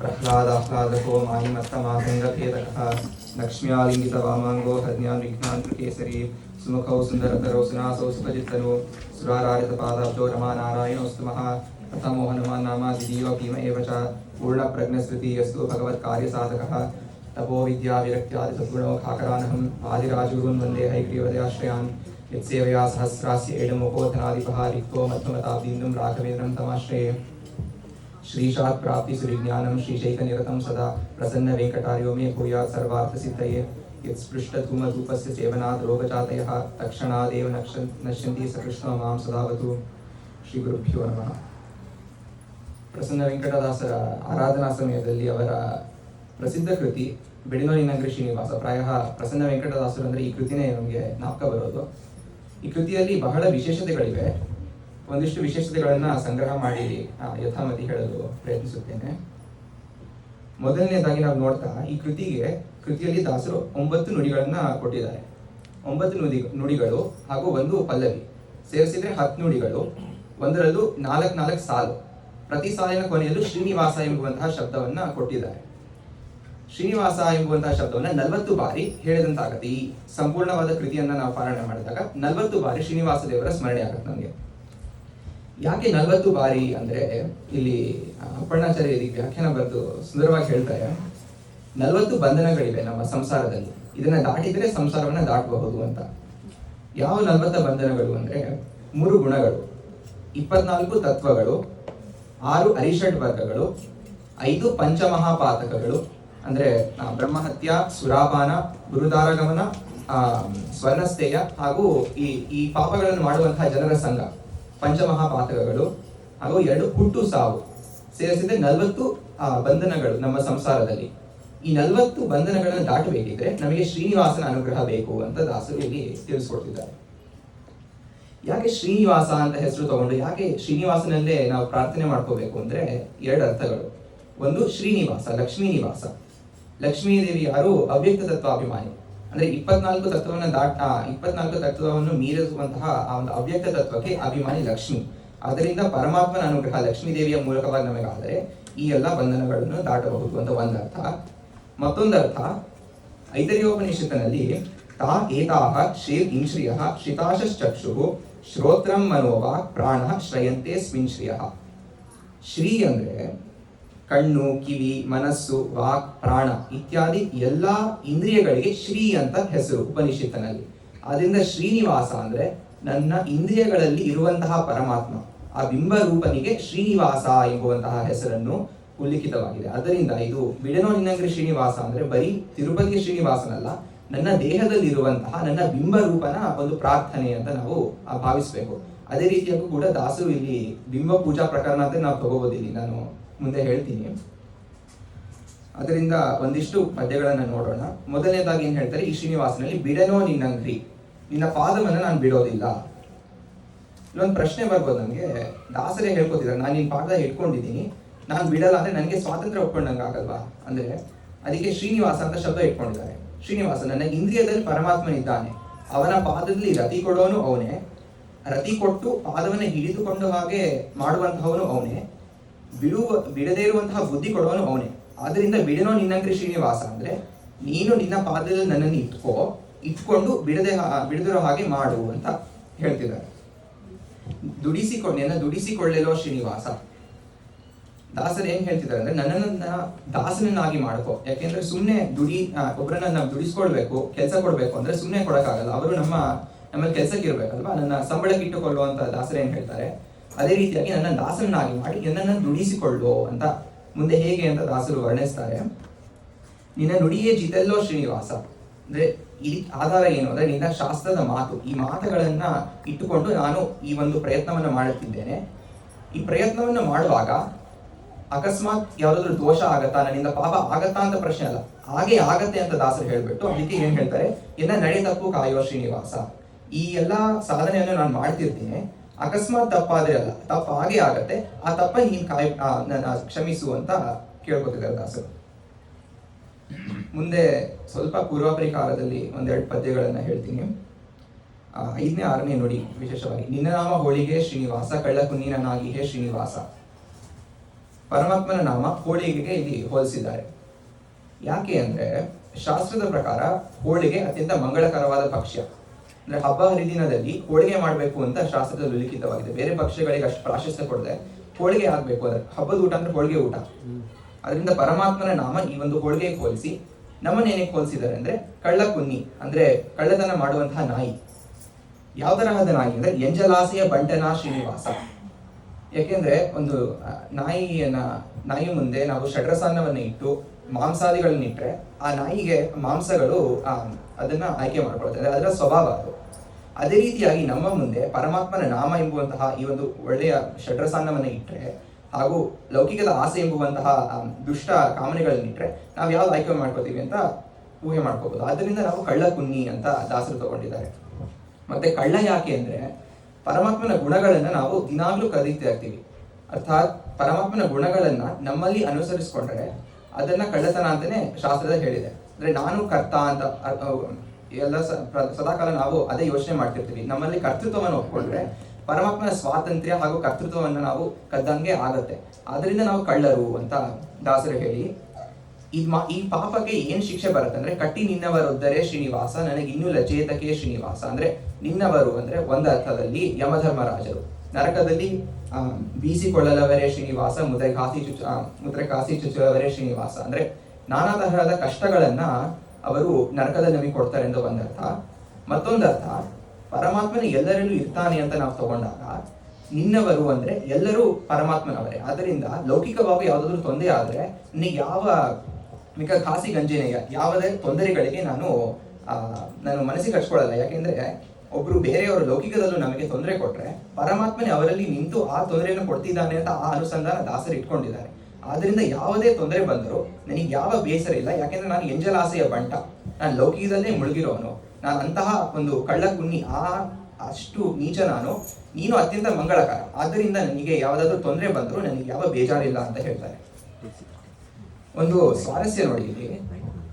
प्रह्लादाह्लादको मायिमत्तमासङ्गफेदकः लक्ष्म्यालिङ्गितवामाङ्गो हज्ञान् विघ्नान् केसरी सुमुखौ सुन्दरतरौ सुनासौ सुभजित्तनु सुरारारितपादाब्जो रमानारायणोऽस्तु महा तथमो हनुमान् नामा दिदीयो भीम एव च पूर्णप्रज्ञस्मृतियस्तु भगवत्कार्यसाधकः तपो विद्याविरक्त्यादिसद्गुणो खाकरानहम् आदिराजगुरुन् वंदे हैग्रीवदयाश्रयान् यत्सेवया सहस्रास्य एडमोपोधनादिपहा रिक्तो मध्यमताब्दीन्दुं राघवेन्द्रं तमाश्रये ಶ್ರೀಶಾತ್ ಪ್ರಾಪ್ತಿ ಶ್ರೀಜ್ಞಾನಂ ಶ್ರೀ ಚೈತನ್ಯರತಂ ಸದಾ ಪ್ರಸನ್ನ ವೆಂಕಟಾರ್ಯೋ ಮೇ ಭೂಯ ಸರ್ವಾರ್ಥ ಸಿದ್ಧಯೇ ಯತ್ಸ್ಪೃಷ್ಟಧೂಮಧೂಪಸ್ಯ ಸೇವನಾತ್ ರೋಗಜಾತಯಃ ತಕ್ಷಣಾದೇವ ನಕ್ಷ, ನಶ್ಯಂತಿ ಸಕೃಷ್ಣ ಮಾಂ ಸದಾವತು. ಶ್ರೀ ಗುರುಭ್ಯೋ ನಮಃ. ಪ್ರಸನ್ನ ವೆಂಕಟದಾಸರ ಆರಾಧನಾ ಸಮಯದಲ್ಲಿ ಅವರ ಪ್ರಸಿದ್ಧ ಕೃತಿ ಬೆಳಗಾವಿನಗರಿ ಶ್ರೀನಿವಾಸ. ಪ್ರಾಯ ಪ್ರಸನ್ನ ವೆಂಕಟದಾಸರು ಅಂದರೆ ಈ ಕೃತಿನೇ ನಮಗೆ ನಾಪಕ ಬರೋದು. ಈ ಕೃತಿಯಲ್ಲಿ ಬಹಳ ವಿಶೇಷತೆಗಳಿವೆ. ಒಂದಿಷ್ಟು ವಿಶೇಷತೆಗಳನ್ನ ಸಂಗ್ರಹ ಮಾಡಿ ಯಥಾಮತಿ ಹೇಳಲು ಪ್ರಯತ್ನಿಸುತ್ತೇನೆ. ಮೊದಲನೇದಾಗಿ ನಾವು ನೋಡ್ತಾ ಈ ಕೃತಿಗೆ, ಕೃತಿಯಲ್ಲಿ ದಾಸರು ಒಂಬತ್ತು ನುಡಿಗಳನ್ನ ಕೊಟ್ಟಿದ್ದಾರೆ. ಒಂಬತ್ತು ನುಡಿ, ನುಡಿಗಳು ಹಾಗೂ ಒಂದು ಪಲ್ಲವಿ. ಸೇರಿಸಿದ್ರೆ ಹತ್ತು ನುಡಿಗಳು, ಒಂದರಲ್ಲೂ ನಾಲ್ಕು ನಾಲ್ಕು ಸಾಲು. ಪ್ರತಿ ಸಾಲಿನ ಕೊನೆಯಲ್ಲೂ ಶ್ರೀನಿವಾಸ ಎಂಬುವಂತಹ ಶಬ್ದವನ್ನ ಕೊಟ್ಟಿದ್ದಾರೆ. ಶ್ರೀನಿವಾಸ ಎಂಬುವಂತಹ ಶಬ್ದವನ್ನ ನಲವತ್ತು ಬಾರಿ ಹೇಳಿದಂತಾಗತ್ತೆ. ಈ ಸಂಪೂರ್ಣವಾದ ಕೃತಿಯನ್ನ ನಾವು ಪಾರಾಯಣ ಮಾಡಿದಾಗ ನಲವತ್ತು ಬಾರಿ ಶ್ರೀನಿವಾಸ ದೇವರ ಸ್ಮರಣೆ ಆಗುತ್ತೆ ನಮಗೆ. ಯಾಕೆ ನಲವತ್ತು ಬಾರಿ ಅಂದ್ರೆ ಇಲ್ಲಿ ಅಪ್ಪಣ್ಣಾಚಾರ್ಯ ಇದಕ್ಕೆ ವ್ಯಾಖ್ಯಾನ ಬರೆದು ಸುಂದರವಾಗಿ ಹೇಳ್ತಾರೆ, ನಲವತ್ತು ಬಂಧನಗಳಿವೆ ನಮ್ಮ ಸಂಸಾರದಲ್ಲಿ. ಇದನ್ನ ದಾಟಿದ್ರೆ ಸಂಸಾರವನ್ನ ದಾಟಬಹುದು ಅಂತ. ಯಾವ ನಲವತ್ತ ಬಂಧನಗಳು ಅಂದ್ರೆ ಮೂರು ಗುಣಗಳು. ಇಪ್ಪತ್ನಾಲ್ಕು ತತ್ವಗಳು, ಆರು ಅರಿಷಡ್ ವರ್ಗಗಳು, ಐದು ಪಂಚಮಹಾಪಾತಕಗಳು, ಅಂದ್ರೆ ಬ್ರಹ್ಮಹತ್ಯ ಸುರಾಪಾನ ಗುರುದಾರಗಮನ ಸ್ವರ್ಣಸ್ಥೇಯ ಹಾಗೂ ಈ ಈ ಪಾಪಗಳನ್ನು ಮಾಡುವಂತಹ ಜನರ ಸಂಘ. ಪಂಚಮಹಾಪಾತಕಗಳು, ಹಾಗೂ ಎರಡು ಹುಟ್ಟು ಸಾವು ಸೇರಿಸಿದ್ರೆ ನಲವತ್ತು ಬಂಧನಗಳು ನಮ್ಮ ಸಂಸಾರದಲ್ಲಿ. ಈ ನಲವತ್ತು ಬಂಧನಗಳನ್ನು ದಾಟಬೇಕಿದ್ರೆ ನಮಗೆ ಶ್ರೀನಿವಾಸನ ಅನುಗ್ರಹ ಬೇಕು ಅಂತ ದಾಸರು ಇಲ್ಲಿ ತಿಳಿಸ್ಕೊಡ್ತಿದ್ದಾರೆ. ಯಾಕೆ ಶ್ರೀನಿವಾಸ ಅಂತ ಹೆಸರು ತಗೊಂಡು, ಯಾಕೆ ಶ್ರೀನಿವಾಸನಲ್ಲೇ ನಾವು ಪ್ರಾರ್ಥನೆ ಮಾಡ್ಕೋಬೇಕು ಅಂದ್ರೆ ಎರಡು ಅರ್ಥಗಳು. ಒಂದು, ಶ್ರೀನಿವಾಸ, ಲಕ್ಷ್ಮೀನಿವಾಸ. ಲಕ್ಷ್ಮೀದೇವಿ ಲಕ್ಷ್ಮೀ ದೇವಿ ಯಾರು ಅವ್ಯಕ್ತ ತತ್ವಾಭಿಮಾನಿ. ಅಂದ್ರೆ ಇಪ್ಪತ್ನಾಲ್ಕು ತತ್ವವನ್ನು ದಾಟ ಇಪ್ಪತ್ನಾಲ್ಕು ತತ್ವವನ್ನು ಮೀರಿಸುವಂತಹ ಆ ಒಂದು ಅವ್ಯಕ್ತ ತತ್ವಕ್ಕೆ ಅಭಿಮಾನಿ ಲಕ್ಷ್ಮಿ. ಅದರಿಂದ ಪರಮಾತ್ಮನ ಅನುಗ್ರಹ ಲಕ್ಷ್ಮೀ ದೇವಿಯ ಮೂಲಕವಾಗಿ ನಮಗಾದರೆ ಈ ಎಲ್ಲ ಬಂಧನಗಳನ್ನು ದಾಟಬಹುದು ಅಂತ ಒಂದರ್ಥ. ಮತ್ತೊಂದರ್ಥ ಐತರ್ಯೋಪನಿಷತ್ತಿನಲ್ಲಿ ತಾ ಏತಾಹ ಶ್ರೀರ್ ಇಂಶ್ರಿಯ ಶ್ರಿತಾಶಶ್ಚಕ್ಷು ಶ್ರೋತ್ರಂ ಮನೋವಾ ಪ್ರಾಣ ಶ್ರಯಂತೆ ಸ್ಮಿನ್ ಶ್ರಿಯ ಶ್ರೀ ಅಂದ್ರೆ ಕಣ್ಣು ಕಿವಿ ಮನಸ್ಸು, ವಾಕ್, ಪ್ರಾಣ ಇತ್ಯಾದಿ ಎಲ್ಲಾ ಇಂದ್ರಿಯಗಳಿಗೆ ಶ್ರೀ ಅಂತ ಹೆಸರು ಉಪನಿಷತ್ತಿನಲ್ಲಿ. ಅದರಿಂದ ಶ್ರೀನಿವಾಸ ಅಂದ್ರೆ ನನ್ನ ಇಂದ್ರಿಯಗಳಲ್ಲಿ ಇರುವಂತಹ ಪರಮಾತ್ಮ. ಆ ಬಿಂಬ ರೂಪನಿಗೆ ಶ್ರೀನಿವಾಸ ಎಂಬುವಂತಹ ಹೆಸರನ್ನು ಉಲ್ಲಿಖಿತವಾಗಿದೆ. ಅದರಿಂದ ಇದು ಬಿಡನೋ ನಿನ್ನಂಗ್ರಿ ಶ್ರೀನಿವಾಸ ಅಂದ್ರೆ ಬರೀ ತಿರುಪತಿಯ ಶ್ರೀನಿವಾಸನಲ್ಲ, ನನ್ನ ದೇಹದಲ್ಲಿ ಇರುವಂತಹ ನನ್ನ ಬಿಂಬರೂಪನ ಒಂದು ಪ್ರಾರ್ಥನೆ ಅಂತ ನಾವು ಭಾವಿಸ್ಬೇಕು. ಅದೇ ರೀತಿಯಾಗೂ ಕೂಡ ದಾಸರು ಇಲ್ಲಿ ಬಿಂಬ ಪೂಜಾ ಪ್ರಕರಣ ಅಂತ ನಾವು ತಗೋಬೋದಿಲ್ಲಿ ನಾನು ಮುಂದೆ ಹೇಳ್ತೀನಿ. ಅದರಿಂದ ಒಂದಿಷ್ಟು ಪದ್ಯಗಳನ್ನ ನೋಡೋಣ. ಮೊದಲನೇದಾಗಿ ಏನ್ ಹೇಳ್ತಾರೆ? ಈ ಶ್ರೀನಿವಾಸನಲ್ಲಿ, ಬಿಡನೋ ನಿನ್ನಂಗ್ರಿ. ನಿನ್ನ ಪಾದವನ್ನ ನಾನು ಬಿಡೋದಿಲ್ಲ. ಇಲ್ಲೊಂದು ಪ್ರಶ್ನೆ ಬರ್ಬೋದು ನನಗೆ ದಾಸರೇ ಹೇಳ್ಕೊತಿದ್ದಾರೆ, ನಾನು ನಿನ್ನ ಪಾದ ಇಟ್ಕೊಂಡಿದ್ದೀನಿ. ನಾನು ಬಿಡಲ್ಲ ಅಂದ್ರೆ ನನಗೆ ಸ್ವಾತಂತ್ರ್ಯ ಒಪ್ಕೊಂಡಂಗೆ ಆಗಲ್ವಾ? ಅಂದ್ರೆ, ಅದಕ್ಕೆ ಶ್ರೀನಿವಾಸ ಅಂತ ಶಬ್ದ ಇಟ್ಕೊಂಡಿದ್ದಾರೆ. ಶ್ರೀನಿವಾಸ, ನನ್ನ ಇಂದ್ರಿಯದಲ್ಲಿ ಪರಮಾತ್ಮನಿದ್ದಾನೆ. ಅವನ ಪಾದದಲ್ಲಿ ರತಿ ಕೊಡೋನು ಅವನೇ. ರತಿ ಕೊಟ್ಟು ಪಾದವನ್ನ ಹಿಡಿದುಕೊಂಡು ಹಾಗೆ ಮಾಡುವಂತಹವನು ಅವನೇ. ಬಿಡುವ, ಬಿಡದೇ ಇರುವಂತಹ ಬುದ್ಧಿ ಕೊಡೋನು ಅವನೇ. ಆದ್ರಿಂದ ಬಿಡನೋ ನಿನ್ನಂಗ್ರಿ ಶ್ರೀನಿವಾಸ ಅಂದ್ರೆ, ನೀನು ನಿನ್ನ ಪಾದದಲ್ಲಿ ನನ್ನನ್ನು ಇಟ್ಕೋ, ಇಟ್ಕೊಂಡು ಬಿಡದೆ ಬಿಡದಿರೋ ಹಾಗೆ ಮಾಡು ಅಂತ ಹೇಳ್ತಿದ್ದಾರೆ. ದುಡಿಸಿಕೊಂಡು ದುಡಿಸಿಕೊಳ್ಳಲೋ ಶ್ರೀನಿವಾಸ. ದಾಸರು ಏನ್ ಹೇಳ್ತಿದ್ದಾರೆ ಅಂದ್ರೆ, ನನ್ನನ್ನ ದಾಸನನ್ನಾಗಿ ಮಾಡ್ಕೋ. ಯಾಕೆಂದ್ರೆ ಸುಮ್ಮನೆ ದುಡಿ ಒಬ್ಬರನ್ನ ನಾವು ದುಡಿಸ್ಕೊಳ್ಬೇಕು, ಕೆಲಸ ಕೊಡ್ಬೇಕು ಅಂದ್ರೆ ಸುಮ್ಮನೆ ಕೊಡಕ್ಕಾಗಲ್ಲ. ಅವರು ನಮ್ಮ, ನಮ್ಮಲ್ಲಿ ಕೆಲಸಕ್ಕೆ ಇರ್ಬೇಕಲ್ವಾ ನನ್ನ ಸಂಬಳಕ್ಕೆ ಇಟ್ಟುಕೊಳ್ಳುವಂತ ದಾಸರು ಏನ್ ಹೇಳ್ತಾರೆ ಅದೇ ರೀತಿಯಾಗಿ ನನ್ನ ದಾಸನನ್ನಾಗಿ ಮಾಡಿ ನನ್ನನ್ನು ನುಡಿಸಿಕೊಳ್ಳು ಅಂತ ಮುಂದೆ ಹೇಗೆ ಅಂತ ದಾಸರು ವರ್ಣಿಸ್ತಾರೆ. ನಿನ್ನ ನುಡಿಯೇ ಜಿತೆಲ್ಲೋ ಶ್ರೀನಿವಾಸ. ಅಂದ್ರೆ ಇಲ್ಲಿ ಆಧಾರ ಏನು ಅಂದ್ರೆ ನಿನ್ನ ಶಾಸ್ತ್ರದ ಮಾತು. ಈ ಮಾತುಗಳನ್ನ ಇಟ್ಟುಕೊಂಡು ನಾನು ಈ ಒಂದು ಪ್ರಯತ್ನವನ್ನ ಮಾಡುತ್ತಿದ್ದೇನೆ. ಈ ಪ್ರಯತ್ನವನ್ನು ಮಾಡುವಾಗ ಅಕಸ್ಮಾತ್ ಯಾವ್ದಾದ್ರು ದೋಷ ಆಗತ್ತಾ? ನನ್ನಿಂದ ಪಾಪ ಆಗತ್ತಾ ಅಂತ ಪ್ರಶ್ನೆ ಅಲ್ಲ. ಹಾಗೆ ಆಗತ್ತೆ ಅಂತ ದಾಸರು ಹೇಳ್ಬಿಟ್ಟು ಅದಕ್ಕೆ ಏನ್ ಹೇಳ್ತಾರೆ? ಎಲ್ಲ ನಡೆ ತಪ್ಪು ಕಾಯುವ ಶ್ರೀನಿವಾಸ. ಈ ಎಲ್ಲಾ ಸಾಧನೆಯನ್ನು ನಾನು ಮಾಡ್ತಿರ್ತೀನಿ. ಅಕಸ್ಮಾತ್ ತಪ್ಪಾದ್ರೆ ಅಲ್ಲ, ತಪ್ಪ ಹಾಗೆ ಆಗತ್ತೆ, ಆ ತಪ್ಪ ನೀನ್ ಕಾಯ್ ಕ್ಷಮಿಸು ಅಂತ ಕೇಳ್ಕೊತಿದ್ದಾರೆ ದಾಸರು. ಮುಂದೆ ಸ್ವಲ್ಪ ಪೂರ್ವಾಪರಿ ಕಾಲದಲ್ಲಿ ಒಂದೆರಡು ಪದ್ಯಗಳನ್ನ ಹೇಳ್ತೀನಿ. ಐದನೇ, ಆರನೇ ನೋಡಿ ವಿಶೇಷವಾಗಿ, ನಿನ್ನ ನಾಮ ಹೋಳಿಗೆ ಶ್ರೀನಿವಾಸ ಕಳ್ಳಕು ನೀನಾಗಿ ಹೇ ಶ್ರೀನಿವಾಸ. ಪರಮಾತ್ಮನ ನಾಮ ಹೋಳಿಗೆಗೆ ಇಲ್ಲಿ ಹೋಲಿಸಿದ್ದಾರೆ. ಯಾಕೆ ಅಂದ್ರೆ ಶಾಸ್ತ್ರದ ಪ್ರಕಾರ ಹೋಳಿಗೆ ಅತ್ಯಂತ ಮಂಗಳಕರವಾದ ಭಕ್ಷ್ಯ. ಅಂದ್ರೆ ಹಬ್ಬ ಹರಿದಿನದಲ್ಲಿ ಹೋಳಿಗೆ ಮಾಡಬೇಕು ಅಂತ ಶಾಸ್ತ್ರದಲ್ಲಿ ಲಿಖಿತವಾಗಿದೆ ಬೇರೆ ಪಕ್ಷಗಳಿಗೆ ಅಷ್ಟು ಪ್ರಾಶಸ್ತ್ಯ ಕೊಡದೆ ಹೋಳಿಗೆ ಆಗ್ಬೇಕು ಅಂದ್ರೆ ಹಬ್ಬದ ಊಟ ಅಂದ್ರೆ ಹೋಳಿಗೆ ಊಟ. ಅದರಿಂದ ಪರಮಾತ್ಮನ ನಾಮ ಈ ಒಂದು ಹೋಳಿಗೆ ಹೋಲಿಸಿ ನಮ್ಮನ್ನ ಏನಕ್ಕೆ ಹೋಲಿಸಿದ್ದಾರೆ ಅಂದ್ರೆ ಕಳ್ಳ ಕುನ್ನಿ ಅಂದ್ರೆ ಕಳ್ಳತನ ಮಾಡುವಂತಹ ನಾಯಿ. ಯಾವ ತರಹದ ನಾಯಿ ಅಂದ್ರೆ ಎಂಜಲಾಸೆಯ ಬಂಟನ ಶ್ರೀನಿವಾಸ. ಯಾಕೆಂದ್ರೆ ಒಂದು ನಾಯಿಯನ್ನ ನಾಯಿ ಮುಂದೆ ನಾವು ಷಡ್ರಸಾನ್ನವನ್ನ ಇಟ್ಟು ಮಾಂಸಾದಿಗಳನ್ನ ಇಟ್ರೆ ಆ ನಾಯಿಗೆ ಮಾಂಸಗಳು ಆ, ಅದನ್ನ ಆಯ್ಕೆ ಮಾಡ್ಕೊಳ್ತಾರೆ ಅದರ ಸ್ವಭಾವ ಅದು. ಅದೇ ರೀತಿಯಾಗಿ ನಮ್ಮ ಮುಂದೆ ಪರಮಾತ್ಮನ ನಾಮ ಎಂಬುವಂತಹ ಈ ಒಂದು ಒಳ್ಳೆಯ ಷಡ್ರಸಾನ್ನವನ್ನ ಇಟ್ಟರೆ ಹಾಗೂ ಲೌಕಿಕದ ಆಸೆ ಎಂಬುವಂತಹ ದುಷ್ಟ ಕಾಮನೆಗಳನ್ನ ಇಟ್ಟರೆ ನಾವು ಯಾವ್ದು ಆಯ್ಕೆ ಮಾಡ್ಕೋತೀವಿ ಅಂತ ಊಹೆ ಮಾಡ್ಕೋಬಹುದು ಆದ್ದರಿಂದ ನಾವು ಕಳ್ಳ ಕುನ್ನಿ ಅಂತ ದಾಸರು ತಗೊಂಡಿದ್ದಾರೆ. ಮತ್ತೆ ಕಳ್ಳ ಯಾಕೆ ಅಂದ್ರೆ ಪರಮಾತ್ಮನ ಗುಣಗಳನ್ನ ನಾವು ದಿನಾಗ್ಲೂ ಕದೀತಾ ಇರ್ತೀವಿ. ಅರ್ಥಾತ್ ಪರಮಾತ್ಮನ ಗುಣಗಳನ್ನ ನಮ್ಮಲ್ಲಿ ಅನುಸರಿಸಿಕೊಂಡ್ರೆ ಅದನ್ನ ಕಳ್ಳತನ ಅಂತಾನೆ ಶಾಸ್ತ್ರದ ಹೇಳಿದೆ. ಅಂದ್ರೆ ನಾನು ಕರ್ತ ಅಂತ ಎಲ್ಲ ಸದಾಕಾಲ ನಾವು ಅದೇ ಯೋಚನೆ ಮಾಡ್ತಿರ್ತೀವಿ. ನಮ್ಮಲ್ಲಿ ಕರ್ತೃತ್ವವನ್ನು ಒಪ್ಕೊಂಡ್ರೆ ಪರಮಾತ್ಮನ ಸ್ವಾತಂತ್ರ್ಯ ಹಾಗೂ ಕರ್ತೃತ್ವವನ್ನು ನಾವು ಕದ್ದಂಗೆ ಆಗತ್ತೆ. ಅದರಿಂದ ನಾವು ಕಳ್ಳರು ಅಂತ ದಾಸರು ಹೇಳಿ, ಈ ಮಾ, ಈ ಪಾಪಕ್ಕೆ ಏನ್ ಶಿಕ್ಷೆ ಬರುತ್ತೆ ಅಂದ್ರೆ ಕಟ್ಟಿ ನಿನ್ನವರೊದ್ದರೆ ಶ್ರೀನಿವಾಸ, ನನಗೆ ಇನ್ನೂ ಲಚೇತಕೆ ಶ್ರೀನಿವಾಸ. ಅಂದ್ರೆ ನಿನ್ನವರು ಅಂದ್ರೆ ಒಂದ ಅರ್ಥದಲ್ಲಿ ಯಮಧರ್ಮರಾಜರು. ನರಕದಲ್ಲಿ ಬೀಸಿಕೊಳ್ಳಲವರೇ ಶ್ರೀನಿವಾಸ ಮುದ್ರೆ ಕಾಸಿ ಚುಚ್ಚ ಮುದ್ರೆ ಕಾಸಿ ಚುಚ್ಚುವವರೇ ಶ್ರೀನಿವಾಸ. ಅಂದ್ರೆ ನಾನಾ ತರಹದ ಕಷ್ಟಗಳನ್ನ ಅವರು ನರಕದ ನಮಗೆ ಕೊಡ್ತಾರೆ ಎಂದು ಒಂದರ್ಥ. ಮತ್ತೊಂದರ್ಥ, ಪರಮಾತ್ಮನ ಎಲ್ಲರಲ್ಲೂ ಇರ್ತಾನೆ ಅಂತ ನಾವು ತಗೊಂಡಾಗ ನಿನ್ನವರು ಅಂದ್ರೆ ಎಲ್ಲರೂ ಪರಮಾತ್ಮನವರೇ. ಆದ್ದರಿಂದ ಲೌಕಿಕವಾಗಿ ಯಾವುದಾದ್ರೂ ತೊಂದರೆ ಆದ್ರೆ ನಿನಗೆ ಯಾವ ಮಿಕ್ಕ ಖಾಸಿ ಗಂಜಿನೆಯ ಯಾವುದೇ ತೊಂದರೆಗಳಿಗೆ ನಾನು ನಾನು ಮನಸ್ಸಿಗೆ ಹಚ್ಕೊಳ್ಳಲ್ಲ ಯಾಕೆಂದ್ರೆ ಒಬ್ರು ಬೇರೆಯವರು ಲೌಕಿಕದಲ್ಲೂ ನಮಗೆ ತೊಂದರೆ ಕೊಟ್ರೆ ಪರಮಾತ್ಮನೇ ಅವರಲ್ಲಿ ನಿಂತು ಆ ತೊಂದರೆಯನ್ನು ಕೊಡ್ತಿದ್ದಾನೆ ಅಂತ ಆ ಅನುಸಂಧಾನ ದಾಸರು ಇಟ್ಕೊಂಡಿದ್ದಾರೆ. ಆದ್ರಿಂದ ಯಾವುದೇ ತೊಂದರೆ ಬಂದರೂ ನನಗೆ ಯಾವ ಬೇಸರ ಇಲ್ಲ. ಯಾಕೆಂದ್ರೆ ನಾನು ಎಂಜಲಾಸೆಯ ಬಂಟ. ನಾನು ಲೌಕಿಕದಲ್ಲೇ ಮುಳುಗಿರೋನು. ನಾನು ಅಂತಹ ಒಂದು ಕಳ್ಳ ಕುನ್ನಿ ಆ, ಅಷ್ಟು ನೀಚ ನಾನು. ನೀನು ಅತ್ಯಂತ ಮಂಗಳಕರ. ಆದ್ದರಿಂದ ನನಗೆ ಯಾವುದಾದ್ರೂ ತೊಂದರೆ ಬಂದರೂ ನನಗೆ ಯಾವ ಬೇಜಾರಿಲ್ಲ ಅಂತ ಹೇಳ್ತಾರೆ. ಒಂದು ಸ್ವಾರಸ್ಯ ನೋಡಿ ಇಲ್ಲಿ.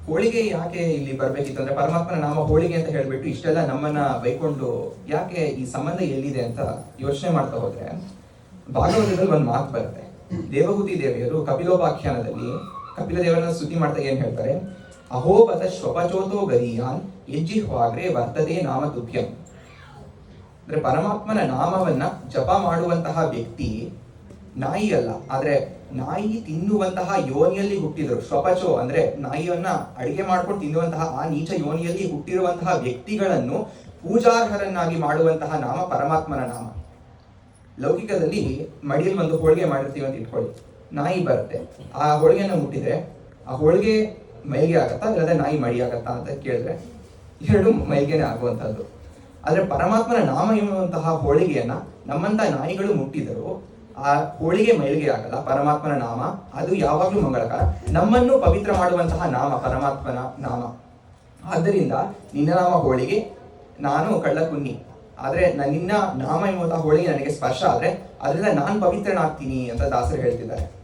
ಹೋಳಿಗೆ ಯಾಕೆ ಇಲ್ಲಿ ಬರ್ಬೇಕಿತ್ತು ಅಂದ್ರೆ ಪರಮಾತ್ಮನ ನಾಮ ಹೋಳಿಗೆ ಅಂತ ಹೇಳ್ಬಿಟ್ಟು ಇಷ್ಟೆಲ್ಲ ನಮ್ಮನ್ನ ಬೈಕೊಂಡು ಯಾಕೆ ಈ ಸಂಬಂಧ ಎಲ್ಲಿದೆ ಅಂತ ಯೋಚನೆ ಮಾಡ್ತಾ ಹೋದ್ರೆ ಭಾಗವತದಲ್ಲಿ ಒಂದು ಮಾತು ಬರುತ್ತೆ. ದೇವಹೂತಿ ದೇವಿಯರು ಕಪಿಲೋಪಾಖ್ಯಾನದಲ್ಲಿ ಕಪಿಲ ದೇವರನ್ನ ಸ್ತುತಿ ಮಾಡ್ತಾ ಏನ್ ಹೇಳ್ತಾರೆ? ಅಹೋಬತ ಶ್ವಪಚೋತೋ ಗರಿಯಾನ್ ಯಜ್ಜಿಹ್ವಾಗ್ರೆ ವರ್ತದೆ ನಾಮ ತುಭ್ಯಂ. ಅಂದ್ರೆ ಪರಮಾತ್ಮನ ನಾಮವನ್ನ ಜಪ ಮಾಡುವಂತಹ ವ್ಯಕ್ತಿ ನಾಯಿ ಅಲ್ಲ, ಆದ್ರೆ ನಾಯಿ ತಿನ್ನುವಂತಹ ಯೋನಿಯಲ್ಲಿ ಹುಟ್ಟಿದರು. ಸ್ವಪಚೋ ಅಂದ್ರೆ ನಾಯಿಯನ್ನ ಅಡಿಗೆ ಮಾಡ್ಕೊಂಡು ತಿನ್ನುವಂತಹ ಆ ನೀಚ ಯೋನಿಯಲ್ಲಿ ಹುಟ್ಟಿರುವಂತಹ ವ್ಯಕ್ತಿಗಳನ್ನು ಪೂಜಾರ್ಹರನ್ನಾಗಿ ಮಾಡುವಂತಹ ನಾಮ ಪರಮಾತ್ಮನ ನಾಮ. ಲೌಕಿಕದಲ್ಲಿ ಮಡಿಯಲ್ಲಿ ಒಂದು ಹೋಳಿಗೆ ಮಾಡಿರ್ತೀವಿ ಅಂತ ಇಟ್ಕೊಳ್ಳಿ. ನಾಯಿ ಬರುತ್ತೆ. ಆ ಹೋಳಿಗೆನ ಮುಟ್ಟಿದ್ರೆ, ಆ ಹೋಳಿಗೆ ಮೈಗೆ ಆಗತ್ತಾ ಇಲ್ಲದೆ ನಾಯಿ ಮಡಿ ಆಗತ್ತಾ ಅಂತ ಕೇಳಿದ್ರೆ ಎರಡು ಮೈಗೆನೆ ಆಗುವಂಥದ್ದು. ಆದರೆ ಪರಮಾತ್ಮನ ನಾಮ ಎನ್ನುವಂತಹ ಹೋಳಿಗೆಯನ್ನ ನಮ್ಮಂತ ನಾಯಿಗಳು ಮುಟ್ಟಿದರೂ ಆ ಹೋಳಿಗೆ ಮೈಲಿಗೆ ಆಗಲ್ಲ, ಪರಮಾತ್ಮನ ನಾಮ. ಅದು ಯಾವಾಗಲೂ ಮಂಗಳಕರ. ನಮ್ಮನ್ನು ಪವಿತ್ರ ಮಾಡುವಂತಹ ನಾಮ, ಪರಮಾತ್ಮನ ನಾಮ. ಆದ್ದರಿಂದ ನಿನ್ನ ನಾಮ ಹೋಳಿಗೆ, ನಾನು ಕಳ್ಳ ಕುನ್ನಿ ಆದ್ರೆ ನನ್ನ ನಿನ್ನ ನಾಮ ಎಂಬಂತಹ ಹೋಳಿಗೆ ನನಗೆ ಸ್ಪರ್ಶ ಆದ್ರೆ ಅದರಿಂದ ನಾನು ಪವಿತ್ರನಾಗ್ತೀನಿ ಅಂತ ದಾಸರು ಹೇಳ್ತಿದ್ದಾರೆ.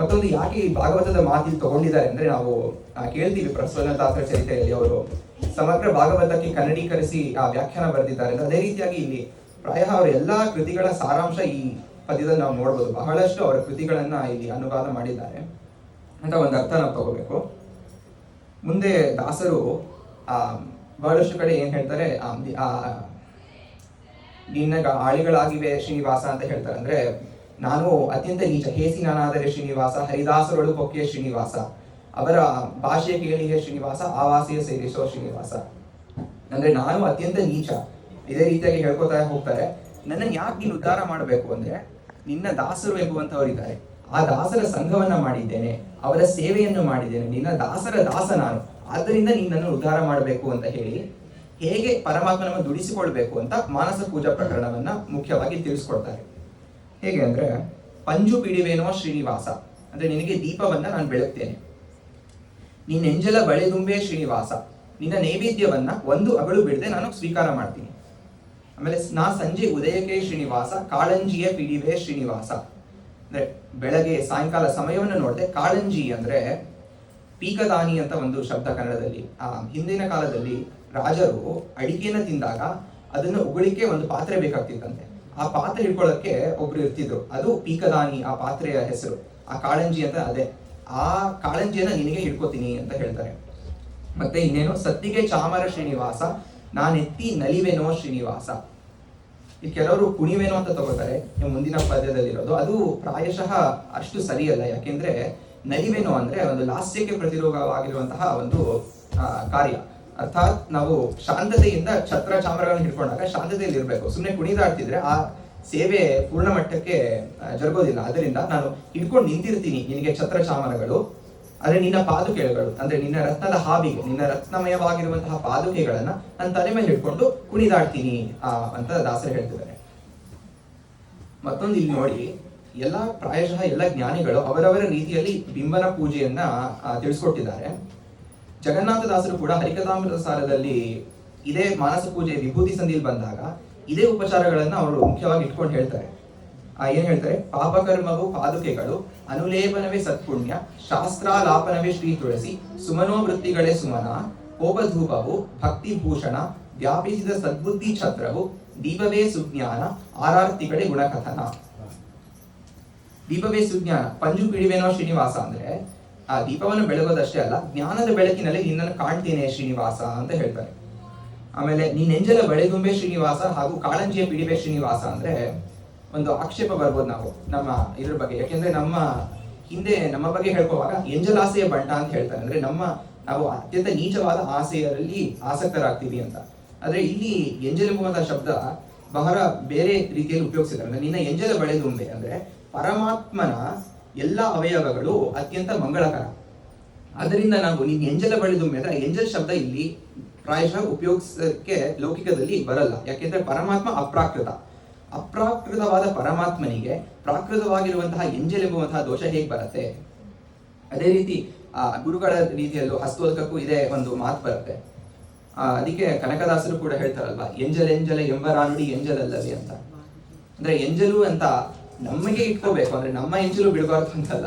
ಮತ್ತೊಂದು ಯಾಕೆ ಈ ಭಾಗವತದ ಮಾತಿ ತಗೊಂಡಿದ್ದಾರೆ ಅಂದ್ರೆ ನಾವು ಕೇಳ್ತೀವಿ ಪ್ರಸನ್ನ ದಾಸರ ಚರಿತೆಯಲ್ಲಿ ಅವರು. ಸಮಗ್ರ ಭಾಗವತಕ್ಕೆ ಕನ್ನಡೀಕರಿಸಿ ಆ ವ್ಯಾಖ್ಯಾನ ಬರೆದಿದ್ದಾರೆ ಅಂದ್ರೆ ಅದೇ ರೀತಿಯಾಗಿ ಇಲ್ಲಿ ಪ್ರಾಯ ಅವರ ಎಲ್ಲಾ ಕೃತಿಗಳ ಸಾರಾಂಶ ಈ ಪದ್ಯದಲ್ಲಿ ನಾವು ನೋಡ್ಬೋದು. ಬಹಳಷ್ಟು ಅವರ ಕೃತಿಗಳನ್ನ ಇಲ್ಲಿ ಅನುವಾದ ಮಾಡಿದ್ದಾರೆ. ಅಂತ ಒಂದು ಅರ್ಥ ನಾವು ತಗೋಬೇಕು. ಮುಂದೆ ದಾಸರು, ಆ, ಬಹಳಷ್ಟು ಕಡೆ ಏನ್ ಹೇಳ್ತಾರೆ ಆ ನಿನ್ನ ಆಳಿಗಳಾಗಿವೆ ಶ್ರೀನಿವಾಸ ಅಂತ ಹೇಳ್ತಾರೆ ಅಂದ್ರೆ ನಾನು ಅತ್ಯಂತ ನೀಚ ಹೇಸಿ ನಾನಾದರೆ ಶ್ರೀನಿವಾಸ ಹರಿದಾಸರೊಳು ಕೊಕ್ಕೆ ಶ್ರೀನಿವಾಸ, ಅವರ ಭಾಷೆಯ ಕೇಳಿಗೆ ಶ್ರೀನಿವಾಸ, ಆವಾಸಿಯ ಸೇರಿಸೋ ಶ್ರೀನಿವಾಸ. ಅಂದ್ರೆ ನಾನು ಅತ್ಯಂತ ನೀಚ. ಇದೇ ರೀತಿಯಾಗಿ ಹೇಳ್ಕೊತಾ ಹೋಗ್ತಾರೆ. ನನ್ನ ಯಾಕೆ ನೀನು ಉದ್ಧಾರ ಮಾಡಬೇಕು ಅಂದ್ರೆ, ನಿನ್ನ ದಾಸರು ಎಂಬುವಂತವರಿದ್ದಾರೆ ಆ ದಾಸರ ಸಂಘವನ್ನ ಮಾಡಿದ್ದೇನೆ, ಅವರ ಸೇವೆಯನ್ನು ಮಾಡಿದ್ದೇನೆ, ನಿನ್ನ ದಾಸರ ದಾಸ ನಾನು. ಆದ್ದರಿಂದ ನಿನ್ನನ್ನು ಉದ್ಧಾರ ಮಾಡಬೇಕು ಅಂತ ಹೇಳಿ ಹೇಗೆ ಪರಮಾತ್ಮನನ್ನು ದುಡಿಸಿಕೊಳ್ಬೇಕು ಅಂತ ಮಾನಸ ಪೂಜಾ ಪ್ರಕರಣವನ್ನ ಮುಖ್ಯವಾಗಿ ತಿಳಿಸ್ಕೊಡ್ತಾರೆ. ಹೇಗೆ ಅಂದ್ರೆ, ಪಂಜು ಪಿಡಿವೇನೋ ಶ್ರೀನಿವಾಸ, ಅಂದ್ರೆ ನಿನಗೆ ದೀಪವನ್ನ ನಾನು ಬೆಳಗ್ತೇನೆ. ಬಳೆ ಬಳೆದುಂಬೆ ಶ್ರೀನಿವಾಸ, ನಿನ್ನ ನೈವೇದ್ಯವನ್ನ ಒಂದು ಅಗಳು ಬಿಡದೆ ನಾನು ಸ್ವೀಕಾರ ಮಾಡ್ತೀನಿ. ಆಮೇಲೆ ನಾ ಸಂಜೆ ಉದಯಕ್ಕೆ ಶ್ರೀನಿವಾಸ, ಕಾಳಂಜಿಯ ಪಿಡಿವೆ ಶ್ರೀನಿವಾಸ. ಅಂದ್ರೆ ಬೆಳಗ್ಗೆ ಸಾಯಂಕಾಲ ಸಮಯವನ್ನು ನೋಡಿದೆ ಕಾಳಂಜಿ ಅಂದ್ರೆ ಪೀಕದಾನಿ ಅಂತ ಒಂದು ಶಬ್ದ ಕನ್ನಡದಲ್ಲಿ, ಆ ಹಿಂದಿನ ಕಾಲದಲ್ಲಿ ರಾಜರು ಅಡಿಗೆನ ತಿಂದಾಗ ಅದನ್ನು ಉಗಳಿಕೆ ಒಂದು ಪಾತ್ರೆ ಬೇಕಾಗ್ತಿತ್ತಂತೆ. ಆ ಪಾತ್ರೆ ಹಿಡ್ಕೊಳ್ಳೋಕೆ ಒಬ್ರು ಇರ್ತಿದ್ರು. ಅದು ಪೀಕದಾನಿ, ಆ ಪಾತ್ರೆಯ ಹೆಸರು. ಆ ಕಾಳಂಜಿ ಅಂತ ಅದೇ. ಆ ಕಾಳಂಜಿಯನ್ನ ನಿನಗೆ ಹಿಡ್ಕೋತೀನಿ ಅಂತ ಹೇಳ್ತಾರೆ. ಮತ್ತೆ ಇನ್ನೇನು? ಸತ್ತಿಗೆ ಚಾಮರ ಶ್ರೀನಿವಾಸ ನಾನೆತ್ತಿ ನಲಿವೆನೋ ಶ್ರೀನಿವಾಸ. ಈ ಕೆಲವರು ಕುಣಿವೆನೋ ಅಂತ ತಗೋತಾರೆ. ಮುಂದಿನ ಪದ್ಯದಲ್ಲಿರೋದು. ಅದು ಪ್ರಾಯಶಃ ಅಷ್ಟು ಸರಿಯಲ್ಲ. ಯಾಕೆಂದ್ರೆ ನಲಿವೆನೋ ಅಂದ್ರೆ ಒಂದು ಲಾಸ್ಯಕ್ಕೆ ಪ್ರತಿರೋಧವಾಗಿರುವಂತಹ ಒಂದು ಕಾರ್ಯ. ಅರ್ಥಾತ್ ನಾವು ಶಾಂತತೆಯಿಂದ ಛತ್ರ ಚಾಮರಗಳನ್ನು ಹಿಡ್ಕೊಂಡಾಗ ಶಾಂತತೆಯಲ್ಲಿ ಇರಬೇಕು ಸುಮ್ಮನೆ ಕುಣಿದಾಡ್ತಿದ್ರೆ ಆ ಸೇವೆ ಪೂರ್ಣ ಮಟ್ಟಕ್ಕೆ ಜರುಗೋದಿಲ್ಲ. ಅದರಿಂದ ನಾನು ಹಿಡ್ಕೊಂಡು ನಿಂತಿರ್ತೀನಿ ನಿನಗೆ ಛತ್ರ ಚಾಮರಗಳು ಆದರೆ ನಿನ್ನ ಪಾದುಕೆಗಳು ಅಂದ್ರೆ ನಿನ್ನ ರತ್ನದ ಹಾವಿಗೆ ನಿನ್ನ ರತ್ನಮಯವಾಗಿರುವಂತಹ ಪಾದುಕೆಗಳನ್ನ ನನ್ನ ತಲೆ ಮೇಲೆ ಹಿಡ್ಕೊಂಡು ಕುಣಿದಾಡ್ತೀನಿ ಆ, ಅಂತ ದಾಸರು ಹೇಳ್ತಿದ್ದಾರೆ. ಮತ್ತೊಂದು ಇಲ್ಲಿ ನೋಡಿ ಎಲ್ಲ ಪ್ರಾಯಶಃ ಎಲ್ಲ ಜ್ಞಾನಿಗಳು ಅವರವರ ರೀತಿಯಲ್ಲಿ ಬಿಂಬನ ಪೂಜೆಯನ್ನ ತಿಳಿಸ್ಕೊಟ್ಟಿದ್ದಾರೆ. ಜಗನ್ನಾಥ ದಾಸರು ಕೂಡ ಹರಿಕಥಾಮೃತ ಸಾರದಲ್ಲಿ ಇದೇ ಮಾನಸ ಪೂಜೆ ವಿಭೂತಿ ಸಂಧಿಯಲ್ಲಿ ಬಂದಾಗ ಇದೇ ಉಪಚಾರಗಳನ್ನ ಅವರು ಮುಖ್ಯವಾಗಿ ಇಟ್ಕೊಂಡು ಹೇಳ್ತಾರೆ. ಏನ್ ಹೇಳ್ತಾರೆ? ಪಾಪಕರ್ಮವು ಪಾದುಕೆಗಳು, ಅನುಲೇಪನವೇ ಸತ್ಪುಣ್ಯ, ಶಾಸ್ತ್ರಾಲಾಪನವೇ ಶ್ರೀ ತುಳಸಿ, ಸುಮನೋ ವೃತ್ತಿಗಳೇ ಸುಮನ, ಕೋಪಧೂಪವು ಭಕ್ತಿ ಭೂಷಣ ವ್ಯಾಪಿಸಿದ ಸದ್ಬುದ್ಧಿ ಛತ್ರವು, ದೀಪವೇ ಸುಜ್ಞಾನ, ಆರಾರ್ತಿಗಳೇ ಗುಣಕಥನ. ದೀಪವೇ ಸುಜ್ಞಾನ ಪಂಜು ಪಿಡಿವೆನೋ ಶ್ರೀನಿವಾಸ ಅಂದ್ರೆ ಆ ದೀಪವನ್ನು ಬೆಳಗೋದಷ್ಟೇ ಅಲ್ಲ, ಜ್ಞಾನದ ಬೆಳಕಿನಲ್ಲಿ ನಿನ್ನನ್ನು ಕಾಣ್ತೀನಿ ಶ್ರೀನಿವಾಸ ಅಂತ ಹೇಳ್ತಾರೆ. ಆಮೇಲೆ ನೀ ನೆಂಜಲ ಬೆಳೆಗುಂಬೆ ಶ್ರೀನಿವಾಸ ಹಾಗೂ ಕಾಳಂಜಿಯ ಪಿಡಿಬೆ ಶ್ರೀನಿವಾಸ ಅಂದ್ರೆ ಒಂದು ಆಕ್ಷೇಪ ಬರ್ಬೋದು ನಾವು ನಮ್ಮ ಇದ್ರ ಬಗ್ಗೆ. ಯಾಕೆಂದ್ರೆ ನಮ್ಮ ಹಿಂದೆ ನಮ್ಮ ಬಗ್ಗೆ ಹೇಳ್ಕೋವಾಗ ಎಂಜಲಾಸೆಯ ಬಂಟ ಅಂತ ಹೇಳ್ತಾರೆ. ಅಂದ್ರೆ ನಮ್ಮ ನಾವು ಅತ್ಯಂತ ನೀಚವಾದ ಆಸೆಯಲ್ಲಿ ಆಸಕ್ತರಾಗ್ತೀವಿ ಅಂತ. ಆದ್ರೆ ಇಲ್ಲಿ ಎಂಜಲ ಎಂಬುವಂತಹ ಶಬ್ದ ಬಹಳ ಬೇರೆ ರೀತಿಯಲ್ಲಿ ಉಪಯೋಗಿಸಿದ್ದಾರೆ. ನಿನ್ನ ಎಂಜಲ ಬೆಳೆದುಂಬೆ ಅಂದ್ರೆ ಪರಮಾತ್ಮನ ಎಲ್ಲ ಅವಯವಗಳು ಅತ್ಯಂತ ಮಂಗಳಕರ. ಅದರಿಂದ ನಾವು ನೀನು ಎಂಜಲ ಬಳಿದು ಮೇಲೆ ಎಂಜಲ್ ಶಬ್ದ ಇಲ್ಲಿ ಪ್ರಾಯಶಃ ಉಪಯೋಗಿಸಕ್ಕೆ ಲೌಕಿಕದಲ್ಲಿ ಬರಲ್ಲ. ಯಾಕೆಂದ್ರೆ ಪರಮಾತ್ಮ ಅಪ್ರಾಕೃತ. ಅಪ್ರಾಕೃತವಾದ ಪರಮಾತ್ಮನಿಗೆ ಪ್ರಾಕೃತವಾಗಿರುವಂತಹ ಎಂಜಲ್ ಎಂಬುವಂತಹ ದೋಷ ಹೇಗೆ ಬರುತ್ತೆ? ಅದೇ ರೀತಿ, ಆ, ಗುರುಗಳ ರೀತಿಯಲ್ಲೂ ಹಸ್ತೋದಕಕ್ಕೂ ಇದೇ ಒಂದು ಮಾತು ಬರುತ್ತೆ. ಅದಕ್ಕೆ ಕನಕದಾಸರು ಕೂಡ ಹೇಳ್ತಾರಲ್ವಾ, ಎಂಜಲ್ ಎಂಜಲ ಎಂಬರ ಎಂಜಲ್ ಅಲ್ಲವೇ ಅಂತ. ಅಂದ್ರೆ ಎಂಜಲು ಅಂತ ನಮಗೆ ಇಟ್ಕೋಬೇಕು. ಅಂದ್ರೆ ನಮ್ಮ ಎಂಜಲು ಬಿಡಬಾರ್ದು ಅಂತಲ್ಲ.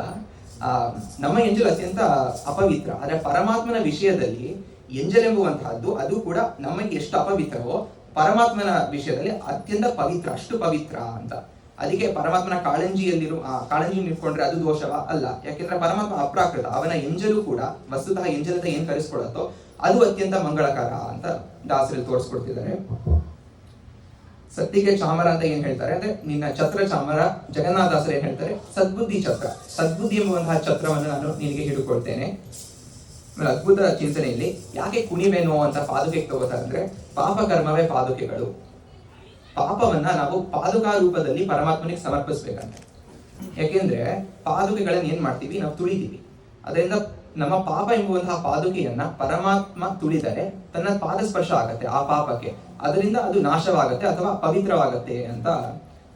ಆ, ನಮ್ಮ ಎಂಜಲು ಅತ್ಯಂತ ಅಪವಿತ್ರ. ಆದ್ರೆ ಪರಮಾತ್ಮನ ವಿಷಯದಲ್ಲಿ ಎಂಜಲೆಂಬುವಂತಹದ್ದು ಅದು ಕೂಡ ನಮಗೆ ಎಷ್ಟು ಅಪವಿತ್ರವೋ ಪರಮಾತ್ಮನ ವಿಷಯದಲ್ಲಿ ಅತ್ಯಂತ ಪವಿತ್ರ, ಅಷ್ಟು ಪವಿತ್ರ ಅಂತ. ಅದಕ್ಕೆ ಪರಮಾತ್ಮನ ಕಾಳಂಜಿಯಲ್ಲಿರು, ಆ ಕಾಳಂಜಿ ಇಟ್ಕೊಂಡ್ರೆ ಅದು ದೋಷವ? ಅಲ್ಲ. ಯಾಕೆಂದ್ರೆ ಪರಮಾತ್ಮ ಅಪ್ರಾಕೃತ. ಅವನ ಎಂಜಲು ಕೂಡ, ವಸ್ತುತಃ ಎಂಜಲದ ಏನ್ ಕರೆಸ್ಕೊಳತ್ತೋ, ಅದು ಅತ್ಯಂತ ಮಂಗಳಕರ ಅಂತ ದಾಸರಲ್ಲಿ ತೋರಿಸ್ಕೊಡ್ತಿದ್ದಾರೆ. ಸತ್ತಿಗೆ ಚಾಮರ ಅಂತ ಏನ್ ಹೇಳ್ತಾರೆ? ಅಂದ್ರೆ ನಿನ್ನ ಛತ್ರ ಚಾಮರ ಜಗನ್ನಾಥದಾಸರು ಏನ್ ಹೇಳ್ತಾರೆ? ಸದ್ಬುದ್ಧಿ ಛತ್ರ. ಸದ್ಬುದ್ಧಿ ಎಂಬುವಂತಹ ಛತ್ರವನ್ನು ನಾನು ನಿನಗೆ ಹಿಡಿಕೊಳ್ತೇನೆ. ಆಮೇಲೆ ಅದ್ಭುತ ಚಿಂತನೆಯಲ್ಲಿ ಯಾಕೆ ಕುಣಿವೆನೋ ಅಂತ ಪಾದುಕೆ ತಗೋತಾರೆ ಅಂದ್ರೆ ಪಾಪ ಕರ್ಮವೇ ಪಾದುಕೆಗಳು. ಪಾಪವನ್ನ ನಾವು ಪಾದುಕಾ ರೂಪದಲ್ಲಿ ಪರಮಾತ್ಮನಿಗೆ ಸಮರ್ಪಿಸ್ಬೇಕಂತೆ. ಯಾಕೆಂದ್ರೆ ಪಾದುಕೆಗಳನ್ನ ಏನ್ ಮಾಡ್ತೀವಿ? ನಾವು ತುಳಿದೀವಿ ಅದರಿಂದ ನಮ್ಮ ಪಾಪ ಎಂಬುವಂತಹ ಪಾದುಕೆಯನ್ನ ಪರಮಾತ್ಮ ತುಳಿದರೆ ತನ್ನ ಪಾದಸ್ಪರ್ಶ ಆಗತ್ತೆ ಆ ಪಾಪಕ್ಕೆ. ಅದರಿಂದ ಅದು ನಾಶವಾಗತ್ತೆ ಅಥವಾ ಪವಿತ್ರವಾಗತ್ತೆ ಅಂತ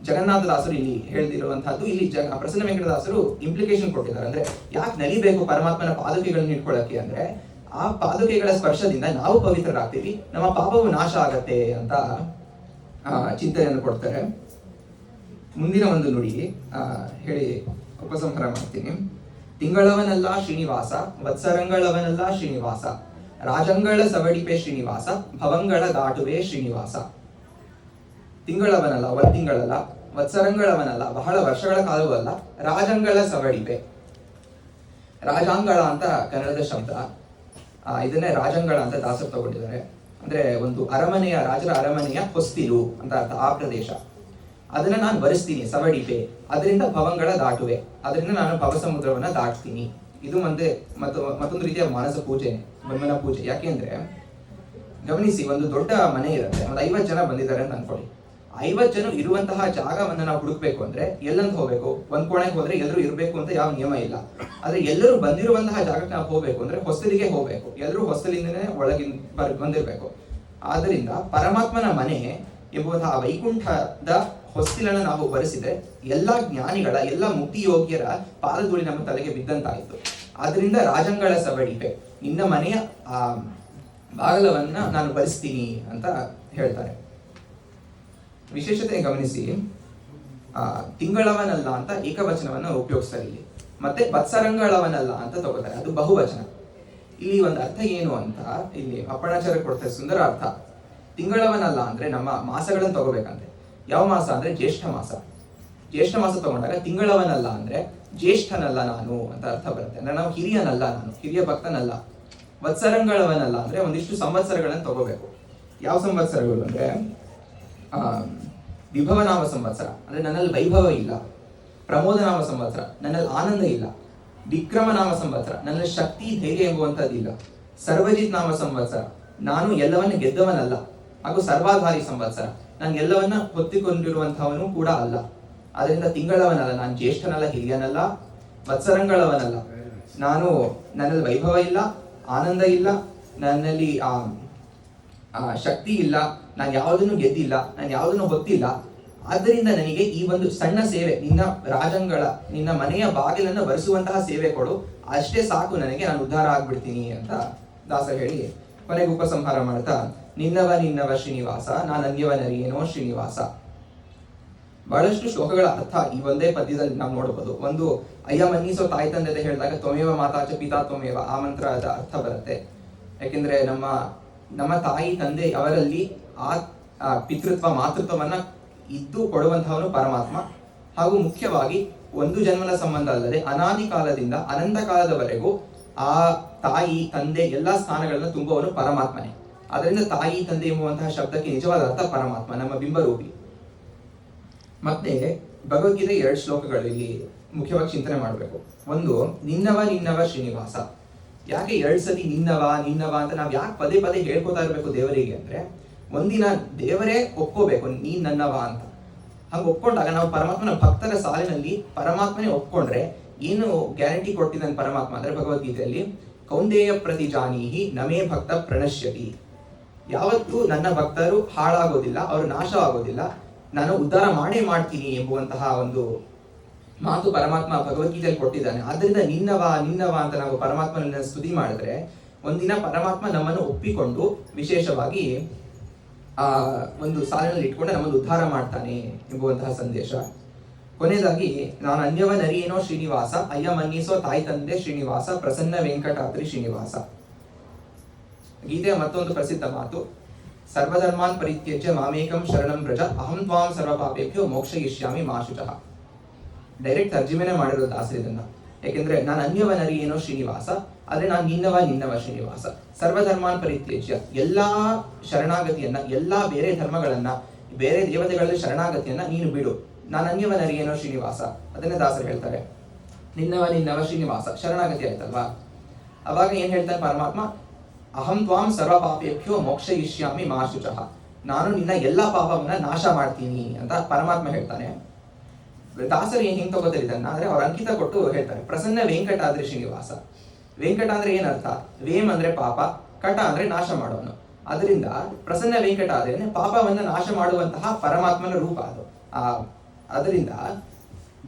ಜಗನ್ನಾಥದಾಸರು ಇಲ್ಲಿ ಹೇಳ್ತಿರುವಂತಹದ್ದು ಇಲ್ಲಿ ಜಗ ಪ್ರಸನ್ನ ವೆಂಕಟದಾಸರು ಇಂಪ್ಲಿಕೇಶನ್ ಕೊಟ್ಟಿದ್ದಾರೆ. ಅಂದ್ರೆ ಯಾಕೆ ನಲಿಬೇಕು ಪರಮಾತ್ಮನ ಪಾದುಕೆಗಳನ್ನ ಇಟ್ಕೊಳ್ಳಕ್ಕೆ ಅಂದ್ರೆ ಆ ಪಾದುಕೆಗಳ ಸ್ಪರ್ಶದಿಂದ ನಾವು ಪವಿತ್ರರಾಗ್ತೀವಿ, ನಮ್ಮ ಪಾಪವು ನಾಶ ಆಗತ್ತೆ ಅಂತ ಚಿಂತನೆಯನ್ನು ಕೊಡ್ತಾರೆ. ಮುಂದಿನ ಒಂದು ನುಡಿ ಹೇಳಿ ಉಪಸಂಹಾರ ಮಾಡ್ತೀನಿ. ತಿಂಗಳವನಲ್ಲ ಶ್ರೀನಿವಾಸ, ವತ್ಸರಂಗಳವನಲ್ಲ ಶ್ರೀನಿವಾಸ, ರಾಜಂಗಳ ಸವಡಿಪೆ ಶ್ರೀನಿವಾಸ, ಭವಂಗಳ ದಾಟುವೆ ಶ್ರೀನಿವಾಸ. ತಿಂಗಳವನಲ್ಲ ತಿಂಗಳಲ್ಲ ವತ್ಸರಂಗಳವನಲ್ಲ, ಬಹಳ ವರ್ಷಗಳ ಕಾಲವೂ ಅಲ್ಲ ರಾಜಂಗಳ ಸವಡಿಪೆ. ರಾಜಾಂಗಳ ಅಂತ ಕನ್ನಡದ ಶಬ್ದ. ಇದನ್ನೇ ರಾಜಂಗಳ ಅಂತ ದಾಸರು ತಗೊಂಡಿದ್ದಾರೆ. ಅಂದ್ರೆ ಒಂದು ಅರಮನೆಯ, ರಾಜರ ಅರಮನೆಯ ಹೊಸ್ತಿಲು ಅಂತ ಅರ್ಥ ಆ ಪ್ರದೇಶ. ಅದನ್ನ ನಾನು ಬರೆಸ್ತೀನಿ, ಸವಡಿಪೆ. ಅದರಿಂದ ಭವಂಗಳ ದಾಟುವೆ. ಅದರಿಂದ ನಾನು ಭವಸಮುದ್ರವನ್ನ ದಾಟ್ತೀನಿ. ಇದು ಮತ್ತೆ ಮತ್ತು, ಮತ್ತೊಂದು ರೀತಿಯ ಮಾನಸ ಪೂಜೆ ಬ್ರಹ್ಮನ ಪೂಜೆ. ಯಾಕೆಂದ್ರೆ ಗಮನಿಸಿ, ಒಂದು ದೊಡ್ಡ ಮನೆ ಇರುತ್ತೆ. ಒಂದು ಐವತ್ತು ಜನ ಬಂದಿದ್ದಾರೆ ಅಂತ ಅನ್ಕೊಳ್ಳಿ ಐವತ್ತು ಜನ ಇರುವಂತಹ ಜಾಗವನ್ನು ನಾವು ಹುಡುಕ್ಬೇಕು ಅಂದ್ರೆ ಎಲ್ಲಂತ ಹೋಗ್ಬೇಕು? ಒಂದ್ ಕೋಣೆಗೆ ಹೋದ್ರೆ ಎಲ್ಲರೂ ಇರಬೇಕು ಅಂತ ಯಾವ ನಿಯಮ ಇಲ್ಲ. ಆದ್ರೆ ಎಲ್ಲರೂ ಬಂದಿರುವಂತಹ ಜಾಗಕ್ಕೆ ನಾವು ಹೋಗ್ಬೇಕು ಅಂದ್ರೆ ಹೊಸಲಿಗೆ ಹೋಗ್ಬೇಕು. ಎಲ್ಲರೂ ಹೊಸಲಿಂದನೇ ಒಳಗಿನ ಬರ್, ಬಂದಿರಬೇಕು. ಆದ್ರಿಂದ ಪರಮಾತ್ಮನ ಮನೆ ಎಂಬುವಂತಹ ವೈಕುಂಠದ ಹೊಸ್ತಿಲನ್ನು ನಾವು ಬರೆಸಿದ್ರೆ ಎಲ್ಲ ಜ್ಞಾನಿಗಳ, ಎಲ್ಲ ಮುಕ್ತಿ ಯೋಗ್ಯರ ಪಾದಧೂಳಿ ನಮ್ಮ ತಲೆಗೆ ಬಿದ್ದಂತಾಯಿತು. ಆದ್ರಿಂದ ರಾಜಂಗಳ ಸವಡಿಪೆ ನಿನ್ನ ಮನೆಯ, ಆ, ಬಾಗಲವನ್ನ ನಾನು ಬರೆಸ್ತೀನಿ ಅಂತ ಹೇಳ್ತಾರೆ. ವಿಶೇಷತೆ ಗಮನಿಸಿ. ಆ, ತಿಂಗಳವನಲ್ಲ ಅಂತ ಏಕವಚನವನ್ನು ಉಪಯೋಗಿಸ್ತಾರೆ ಇಲ್ಲಿ. ಮತ್ತೆ ಬತ್ಸರಂಗಳವನಲ್ಲ ಅಂತ ತಗೋತಾರೆ. ಅದು ಬಹುವಚನ. ಇಲ್ಲಿ ಒಂದು ಅರ್ಥ ಏನು ಅಂತ ಇಲ್ಲಿ ಅಪ್ಪಣಾಚಾರ ಕೊಡ್ತಾರೆ. ಸುಂದರ ಅರ್ಥ. ತಿಂಗಳವನಲ್ಲ ಅಂದ್ರೆ ನಮ್ಮ ಮಾಸಗಳನ್ನು ತಗೋಬೇಕಂತೆ. ಯಾವ ಮಾಸ ಅಂದ್ರೆ ಜ್ಯೇಷ್ಠ ಮಾಸ. ಜ್ಯೇಷ್ಠ ಮಾಸ ತಗೊಂಡಾಗ ತಿಂಗಳವನಲ್ಲ ಅಂದ್ರೆ ಜ್ಯೇಷ್ಠನಲ್ಲ ನಾನು ಅಂತ ಅರ್ಥ ಬರುತ್ತೆ. ಅಂದ್ರೆ ನಾವು ಹಿರಿಯನಲ್ಲ ನಾನು, ಹಿರಿಯ ಭಕ್ತನಲ್ಲ. ವತ್ಸರಂಗಳವನಲ್ಲ ಅಂದ್ರೆ ಒಂದಿಷ್ಟು ಸಂವತ್ಸರಗಳನ್ನು ತಗೋಬೇಕು. ಯಾವ ಸಂವತ್ಸರಗಳು ಅಂದ್ರೆ ವಿಭವನಾಮ ಸಂವತ್ಸರ. ಅಂದ್ರೆ ನನ್ನಲ್ಲಿ ವೈಭವ ಇಲ್ಲ. ಪ್ರಮೋದನಾಮ ಸಂವತ್ಸರ. ನನ್ನಲ್ಲಿ ಆನಂದ ಇಲ್ಲ. ವಿಕ್ರಮನಾಮ ಸಂವತ್ಸರ. ನನ್ನಲ್ಲಿ ಶಕ್ತಿ, ಧೈರ್ಯ ಎಂಬುವಂಥದ್ದಿಲ್ಲ ಸರ್ವಜಿತ್ ನಾಮ ಸಂವತ್ಸರ. ನಾನು ಎಲ್ಲವನ್ನ ಗೆದ್ದವನಲ್ಲ. ಹಾಗೂ ಸರ್ವಾಧಾರಿ ಸಂವತ್ಸರ. ನಾನು ಎಲ್ಲವನ್ನ ಹೊತ್ತಿಕೊಂಡಿರುವಂತಹವನು ಕೂಡ ಅಲ್ಲ. ಅದರಿಂದ ತಿಂಗಳವನಲ್ಲ, ನಾನು ಜ್ಯೇಷ್ಠನಲ್ಲ, ಹಿರಿಯನಲ್ಲ, ಮತ್ಸರಂಗಳವನಲ್ಲ. ನಾನು ನನ್ನಲ್ಲಿ ವೈಭವ ಇಲ್ಲ, ಆನಂದ ಇಲ್ಲ, ನನ್ನಲ್ಲಿ, ಆ ಶಕ್ತಿ ಇಲ್ಲ, ನಾನು ಯಾವುದನ್ನು ಗೆದ್ದಿಲ್ಲ, ನಾನು ಯಾವುದನ್ನು ಹೊತ್ತಿಲ್ಲ. ಆದ್ದರಿಂದ ನನಗೆ ಈ ಒಂದು ಸಣ್ಣ ಸೇವೆ, ನಿನ್ನ ರಾಜಂಗಳ, ನಿನ್ನ ಮನೆಯ ಬಾಗಿಲನ್ನು ಬರೆಸುವಂತಹ ಸೇವೆ ಕೊಡು. ಅಷ್ಟೇ ಸಾಕು ನನಗೆ, ನಾನು ಉದ್ಧಾರ ಆಗ್ಬಿಡ್ತೀನಿ ಅಂತ ದಾಸ ಹೇಳಿ ಕೊನೆಗೆ ಉಪಸಂಹಾರ ಮಾಡ್ತಾ ನಿನ್ನವ ನಿನ್ನವ ಶ್ರೀನಿವಾಸ ಅನ್ಯವನರಿಯೇನೋ ಶ್ರೀನಿವಾಸ. ಬಹಳಷ್ಟು ಶ್ಲೋಕಗಳ ಅರ್ಥ ಈ ಒಂದೇ ಪದ್ಯದಲ್ಲಿ ನಾವು ನೋಡಬಹುದು ಒಂದು, ಅಯ್ಯ, ಮನ್ನಿಸೋ ತಾಯಿ ತಂದೆ ಅಂತ ಹೇಳಿದಾಗ ತ್ವಮೇವ ಮಾತಾಚ ಪಿತಾ ತ್ವಮೇವ ಆ ಮಂತ್ರದ ಅರ್ಥ ಬರುತ್ತೆ. ಯಾಕೆಂದ್ರೆ ನಮ್ಮ ನಮ್ಮ ತಾಯಿ ತಂದೆ ಅವರಲ್ಲಿ ಆ ಪಿತೃತ್ವ, ಮಾತೃತ್ವವನ್ನ ಇದ್ದು ಕೊಡುವಂತಹವನು ಪರಮಾತ್ಮ. ಹಾಗೂ ಮುಖ್ಯವಾಗಿ ಒಂದು ಜನ್ಮದ ಸಂಬಂಧ ಅಲ್ಲದೆ ಅನಾದಿ ಕಾಲದಿಂದ ಅನಂತ ಕಾಲದವರೆಗೂ ಆ ತಾಯಿ, ತಂದೆ ಎಲ್ಲಾ ಸ್ಥಾನಗಳನ್ನು ತುಂಬುವವನು ಪರಮಾತ್ಮನೇ. ಅದರಿಂದ ತಾಯಿ, ತಂದೆ ಎಂಬುವಂತಹ ಶಬ್ದಕ್ಕೆ ನಿಜವಾದ ಅರ್ಥ ಪರಮಾತ್ಮ, ನಮ್ಮ ಬಿಂಬರೂಪಿ. ಮತ್ತೆ, ಭಗವದ್ಗೀತೆ ಎರಡು ಶ್ಲೋಕಗಳಲ್ಲಿ ಮುಖ್ಯವಾಗಿ ಚಿಂತನೆ ಮಾಡಬೇಕು. ಒಂದು, ನಿನ್ನವ ನಿನ್ನವ ಶ್ರೀನಿವಾಸ. ಯಾಕೆ ಎರಡು ಸತಿ ನಿನ್ನವ ನಿನ್ನವ ಅಂತ ನಾವು ಯಾಕೆ ಪದೇ ಪದೇ ಹೇಳ್ಕೊತಾ ಇರಬೇಕು ದೇವರಿಗೆ ಅಂದ್ರೆ, ಒಂದಿನ ದೇವರೇ ಒಪ್ಕೋಬೇಕು, ನೀನ್ ನನ್ನವ ಅಂತ. ಹಾಗೆ ಒಪ್ಕೊಂಡಾಗ ನಾವು ಪರಮಾತ್ಮನ ಭಕ್ತರ ಸಾಲಿನಲ್ಲಿ ಪರಮಾತ್ಮನೇ ಒಪ್ಕೊಂಡ್ರೆ ಏನು ಗ್ಯಾರಂಟಿ ಕೊಟ್ಟಿದ್ದಾನೆ ಪರಮಾತ್ಮ ಅಂದ್ರೆ ಭಗವದ್ಗೀತೆಯಲ್ಲಿ, ಕೌಂದೇಯ ಪ್ರತಿ ಜಾನೀಹಿ, ನಮೇ ಭಕ್ತ ಪ್ರಣಶ್ಯತಿ. ಯಾವತ್ತೂ ನನ್ನ ಭಕ್ತರು ಹಾಳಾಗೋದಿಲ್ಲ, ಅವರು ನಾಶ ಆಗೋದಿಲ್ಲ ನಾನು ಉದ್ಧಾರ ಮಾಡೇ ಮಾಡ್ತೀನಿ ಎಂಬುವಂತಹ ಒಂದು ಮಾತು ಪರಮಾತ್ಮ ಭಗವದ್ಗೀತೆಯಲ್ಲಿ ಕೊಟ್ಟಿದ್ದಾನೆ. ಆದ್ರಿಂದ ನಿನ್ನವ ನಿನ್ನವ ಅಂತ ನಾವು ಪರಮಾತ್ಮನ ಸ್ತುತಿ ಮಾಡಿದ್ರೆ, ಒಂದಿನ ಪರಮಾತ್ಮ ನಮ್ಮನ್ನು ಒಪ್ಪಿಕೊಂಡು ವಿಶೇಷವಾಗಿ, ಆ, ಒಂದು ಸಾಲಿನಲ್ಲಿ ಇಟ್ಕೊಂಡು ನಮ್ಮನ್ನು ಉದ್ಧಾರ ಮಾಡ್ತಾನೆ ಎಂಬುವಂತಹ ಸಂದೇಶ. ಕೊನೆಯದಾಗಿ, ನಾನು ಅನ್ಯವ ನರಿಯೇನೋ ಶ್ರೀನಿವಾಸ, ಅಯ್ಯ ಮನ್ನಿಸೋ ತಾಯಿ ತಂದೆ ಶ್ರೀನಿವಾಸ, ಪ್ರಸನ್ನ ವೆಂಕಟಾತ್ರಿ ಶ್ರೀನಿವಾಸ. ಗೀತೆಯ ಮತ್ತೊಂದು ಪ್ರಸಿದ್ಧ ಮಾತು ಸರ್ವಧರ್ಮಾನ್ ಪರಿತ್ಯಜ್ಯ ಮಾಮೇಕಂ ಶರಣಂ ವ್ರಜ ಅಹಂ ತ್ವಾಂ ಸರ್ವಪಾಪೇಭ್ಯೋ ಮೋಕ್ಷಯಿಷ್ಯಾಮಿ ಮಾಶುಚಃ ಡೈರೆಕ್ಟ್ ತರ್ಜಿಮೆನೆ ಮಾಡಿರೋ ದಾಸರು ಇದನ್ನ ಯಾಕೆಂದ್ರೆ ನಾನು ಅನ್ಯವನರಿ ಏನೋ ಶ್ರೀನಿವಾಸ ಆದ್ರೆ ನಾನು ನಿನ್ನವ ನಿನ್ನವ ಶ್ರೀನಿವಾಸ ಸರ್ವಧರ್ಮಾನ್ ಪರಿತ್ಯಜ್ಯ ಎಲ್ಲಾ ಶರಣಾಗತಿಯನ್ನ ಎಲ್ಲಾ ಬೇರೆ ಧರ್ಮಗಳನ್ನ ಬೇರೆ ದೇವತೆಗಳಲ್ಲಿ ಶರಣಾಗತಿಯನ್ನ ನೀನು ಬಿಡು ನಾನು ಅನ್ಯವನರಿ ಏನೋ ಶ್ರೀನಿವಾಸ ಅದನ್ನೇ ದಾಸರು ಹೇಳ್ತಾರೆ। ನಿನ್ನವ ನಿನ್ನವ ಶ್ರೀನಿವಾಸ, ಶರಣಾಗತಿ ಆಯ್ತಲ್ವಾ? ಅವಾಗ ಏನ್ ಹೇಳ್ತಾನೆ ಪರಮಾತ್ಮ? ಅಹಂ ತ್ವಾಂ ಸರ್ವ ಪಾಪೇಭ್ಯೋ ಮೋಕ್ಷಯಿಷ್ಯಾಮಿ ಮಾ ನಾನು ನಿನ್ನ ಎಲ್ಲ ಪಾಪವನ್ನ ನಾಶ ಮಾಡ್ತೀನಿ ಅಂತ ಪರಮಾತ್ಮ ಹೇಳ್ತಾನೆ. ದಾಸರು ಏನ್ ಹಿಂಗ್ ತಗೋತಾರೆ ಇದನ್ನ? ಅಂದ್ರೆ ಅವ್ರ ಅಂಕಿತ ಕೊಟ್ಟು ಹೇಳ್ತಾರೆ. ಪ್ರಸನ್ನ ವೆಂಕಟಾದ್ರಿ ಶ್ರೀನಿವಾಸ. ವೆಂಕಟ ಅಂದ್ರೆ ಏನರ್ಥ? ವೇಮ್ ಅಂದ್ರೆ ಪಾಪ, ಕಟ ಅಂದ್ರೆ ನಾಶ ಮಾಡೋನು. ಅದರಿಂದ ಪ್ರಸನ್ನ ವೆಂಕಟ ಆದ್ರೆ ಪಾಪವನ್ನ ನಾಶ ಮಾಡುವಂತಹ ಪರಮಾತ್ಮನ ರೂಪ ಅದು. ಆ, ಅದರಿಂದ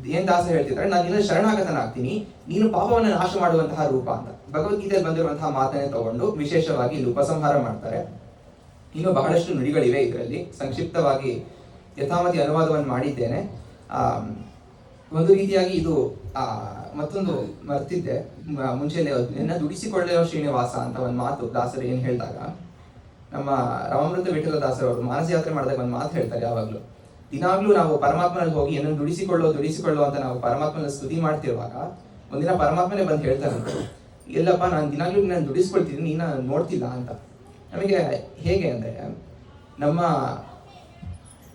ಏನ್ ದಾಸ ಹೇಳ್ತಿದ್ರೆ ನಾನು ನಿನ್ನ ಶರಣಾಗತನಾಗ್ತೀನಿ. ನೀನು ಪಾಪವನ್ನು ನಾಶ ಮಾಡುವಂತಹ ರೂಪ ಅಂತ. ಭಗವದ್ಗೀತೆಯಲ್ಲಿ ಬಂದಿರುವಂತಹ ಮಾತನ್ನೇ ತಗೊಂಡು ವಿಶೇಷವಾಗಿ ಇಲ್ಲಿ ಉಪಸಂಹಾರ ಮಾಡ್ತಾರೆ. ಇನ್ನು ಬಹಳಷ್ಟು ನುಡಿಗಳಿವೆ ಇದರಲ್ಲಿ. ಸಂಕ್ಷಿಪ್ತವಾಗಿ ಯಥಾಮತಿ ಅನುವಾದವನ್ನು ಮಾಡಿದ್ದೇನೆ. ಆ, ಒಂದು ರೀತಿಯಾಗಿ ಇದು ಮತ್ತೊಂದು ಮರ್ತಿದ್ದೆ. ಮುಂಚೆಲೆ ಮುಂಚೆ ನಿನ್ನ ದುಡಿಸಿಕೊಳ್ಳೋ ಶ್ರೀನಿವಾಸ ಅಂತ ಒಂದು ಮಾತು ದಾಸರು ಏನು ಹೇಳಿದಾಗ ನಮ್ಮ ರಾಮಾಮೃತ ವಿಠಲ ದಾಸರವರು ಮಾನಸ ಯಾತ್ರೆ ಮಾಡಿದಾಗ ಒಂದು ಮಾತು ಹೇಳ್ತಾರೆ ಯಾವಾಗಲೂ. ದಿನಾಗ್ಲೂ ನಾವು ಪರಮಾತ್ಮನಲ್ಲಿ ಹೋಗಿ ಏನನ್ನು ದುಡಿಸಿಕೊಳ್ಳೋ ದುಡಿಸಿಕೊಳ್ಳೋ ಅಂತ ನಾವು ಪರಮಾತ್ಮನ ಸ್ತುತಿ ಮಾಡ್ತಿರುವಾಗ ಒಂದಿನ ಪರಮಾತ್ಮನೇ ಬಂದು ಹೇಳ್ತಾರಂತೆ ಎಲ್ಲಪ್ಪ, ನಾನು ದಿನಾಗ್ಲೂ ನಾನು ದುಡಿಸ್ಕೊಳ್ತೀನಿ, ನೀನು ನೋಡ್ತಿಲ್ಲ ಅಂತ. ನಮಗೆ ಹೇಗೆ ಅಂದರೆ, ನಮ್ಮ,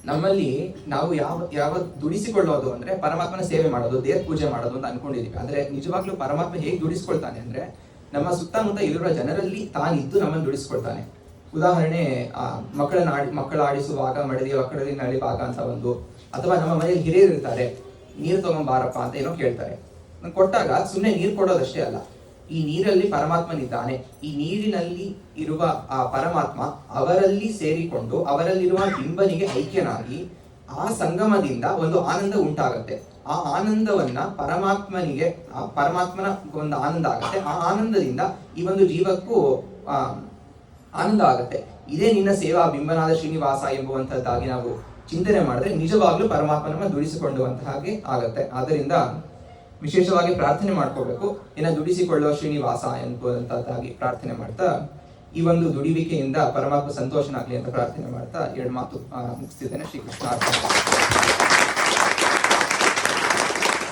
ನಮ್ಮಲ್ಲಿ ನಾವು ಯಾವ ಯಾವ ದುಡಿಸಿಕೊಳ್ಳೋದು ಅಂದ್ರೆ ಪರಮಾತ್ಮನ ಸೇವೆ ಮಾಡೋದು, ದೇವ್ರ ಪೂಜೆ ಮಾಡೋದು ಅಂತ ಅನ್ಕೊಂಡಿದೀವಿ. ಆದರೆ ನಿಜವಾಗ್ಲೂ ಪರಮಾತ್ಮ ಹೇಗೆ ದುಡಿಸ್ಕೊಳ್ತಾನೆ ಅಂದ್ರೆ, ನಮ್ಮ ಸುತ್ತಮುತ್ತ ಇರುವ ಜನರಲ್ಲಿ ತಾನಿದ್ದು ನಮ್ಮನ್ನು ದುಡಿಸ್ಕೊಳ್ತಾನೆ. ಉದಾಹರಣೆ ಮಕ್ಕಳನ್ನ ಆಡಿ, ಮಕ್ಕಳ ಆಡಿಸುವಾಗ ಮಡದಿ ಮಕ್ಕಳಲ್ಲಿ ನಳಿವಾಗ ಅಂತ ಒಂದು, ಅಥವಾ ನಮ್ಮ ಮನೆಯಲ್ಲಿ ಹಿರಿಯರು ಇರ್ತಾರೆ, ನೀರು ತಗೊಂಬಾರಪ್ಪ ಅಂತ ಏನೋ ಕೇಳ್ತಾರೆ. ಕೊಟ್ಟಾಗ ಸುಮ್ಮನೆ ನೀರು ಕೊಡೋದಷ್ಟೇ ಅಲ್ಲ. ಈ ನೀರಲ್ಲಿ ಪರಮಾತ್ಮನಿದ್ದಾನೆ. ಈ ನೀರಿನಲ್ಲಿ ಇರುವ ಆ ಪರಮಾತ್ಮ ಅವರಲ್ಲಿ ಸೇರಿಕೊಂಡು ಅವರಲ್ಲಿರುವ ಬಿಂಬನಿಗೆ ಐಕ್ಯನಾಗಿ ಆ ಸಂಗಮದಿಂದ ಒಂದು ಆನಂದ ಉಂಟಾಗತ್ತೆ. ಆ ಆನಂದವನ್ನ ಪರಮಾತ್ಮನಿಗೆ, ಆ ಪರಮಾತ್ಮನ ಒಂದು ಆನಂದ ಆಗತ್ತೆ. ಆ ಆನಂದದಿಂದ ಈ ಒಂದು ಜೀವಕ್ಕೂ, ಆ, ಆನಂದ ಆಗತ್ತೆ. ಇದೇ ನಿನ್ನ ಸೇವಾ ಬಿಂಬನಾದ ಶ್ರೀನಿವಾಸ ಎಂಬುವಂತಹದ್ದಾಗಿ ನಾವು ಚಿಂತನೆ ಮಾಡಿದ್ರೆ ನಿಜವಾಗ್ಲೂ ಪರಮಾತ್ಮನನ್ನ ದುಡಿಸಿಕೊಂಡುವಂತಹ ಹಾಗೆ ಆಗತ್ತೆ. ಆದ್ದರಿಂದ ವಿಶೇಷವಾಗಿ ಪ್ರಾರ್ಥನೆ ಮಾಡ್ಕೋಬೇಕು ಇನ್ನ ದುಡಿಸಿಕೊಳ್ಳುವ ಶ್ರೀನಿವಾಸ ಎಂಬುವಂತಹದ್ದಾಗಿ ಪ್ರಾರ್ಥನೆ ಮಾಡ್ತಾ, ಈ ಒಂದು ದುಡಿವಿಕೆಯಿಂದ ಪರಮಾತ್ಮ ಸಂತೋಷನಾಗ್ಲಿ ಅಂತ ಪ್ರಾರ್ಥನೆ ಮಾಡ್ತಾ, ಎರಡು ಮಾತು ಮುಗಿಸ್ತಿದ್ದೇನೆ ಶ್ರೀಕೃಷ್ಣ.